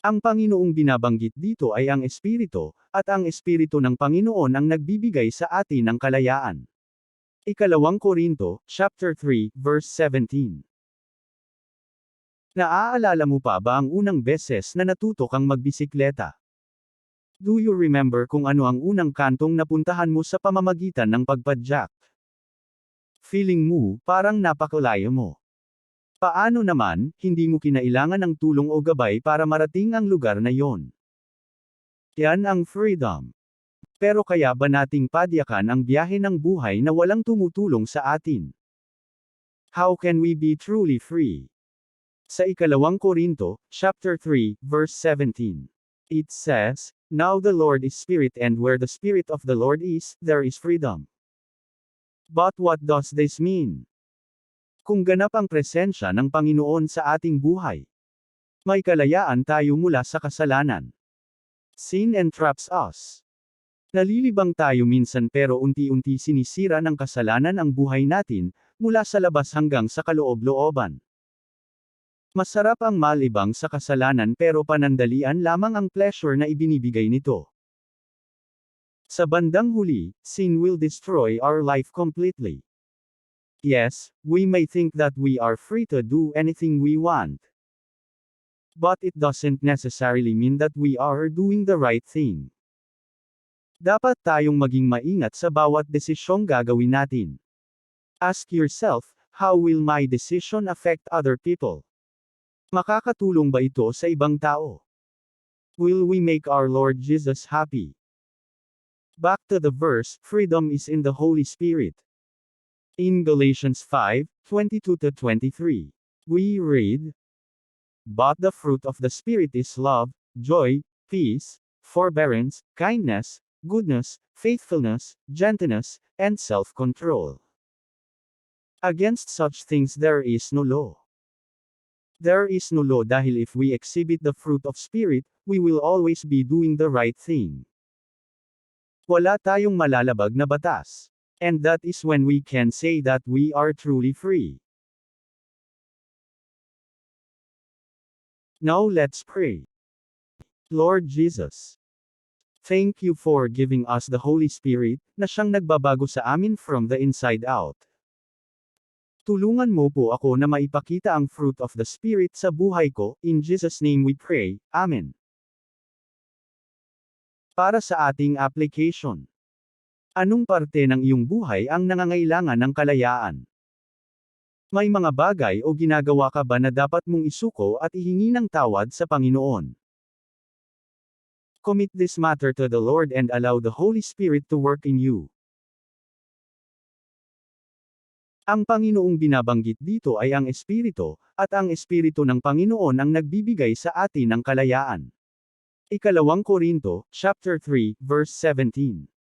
Ang Panginoong binabanggit dito ay ang Espiritu, at ang Espiritu ng Panginoon ang nagbibigay sa atin ng kalayaan. Ikalawang Korinto, chapter 3, verse 17. Naaalala mo pa ba ang unang beses na natuto kang magbisikleta? Do you remember kung ano ang unang kantong napuntahan mo sa pamamagitan ng pagpadyak? Feeling mo, parang napakalayo mo. Paano naman, hindi mo kinailangan ng tulong o gabay para marating ang lugar na yon? Yan ang freedom. Pero kaya ba nating padyakan ang biyahe ng buhay na walang tumutulong sa atin? How can we be truly free? Sa ikalawang Korinto, chapter 3, verse 17. It says, Now the Lord is Spirit and where the Spirit of the Lord is, there is freedom. But what does this mean? Kung ganap ang presensya ng Panginoon sa ating buhay, may kalayaan tayo mula sa kasalanan. Sin entraps us. Nalilibang tayo minsan pero unti-unti sinisira ng kasalanan ang buhay natin, mula sa labas hanggang sa kaloob-looban. Masarap ang malibang sa kasalanan pero panandalian lamang ang pleasure na ibinibigay nito. Sa bandang huli, sin will destroy our life completely. Yes, we may think that we are free to do anything we want. But it doesn't necessarily mean that we are doing the right thing. Dapat tayong maging maingat sa bawat desisyong gagawin natin. Ask yourself, how will my decision affect other people? Makakatulong ba ito sa ibang tao? Will we make our Lord Jesus happy? Back to the verse, freedom is in the Holy Spirit. In Galatians 5, 22-23, we read, But the fruit of the Spirit is love, joy, peace, forbearance, kindness, goodness, faithfulness, gentleness, and self-control. Against such things there is no law. There is no law dahil if we exhibit the fruit of Spirit, we will always be doing the right thing. Wala tayong malalabag na batas. And that is when we can say that we are truly free. Now let's pray. Lord Jesus. Thank you for giving us the Holy Spirit, na siyang nagbabago sa amin from the inside out. Tulungan mo po ako na maipakita ang fruit of the Spirit sa buhay ko, in Jesus' name we pray, Amen. Para sa ating application. Anong parte ng iyong buhay ang nangangailangan ng kalayaan? May mga bagay o ginagawa ka ba na dapat mong isuko at ihingi ng tawad sa Panginoon? Commit this matter to the Lord and allow the Holy Spirit to work in you. Ang Panginoong binabanggit dito ay ang Espiritu, at ang Espiritu ng Panginoon ang nagbibigay sa atin ng kalayaan. Ikalawang Korinto, chapter 3, verse 17.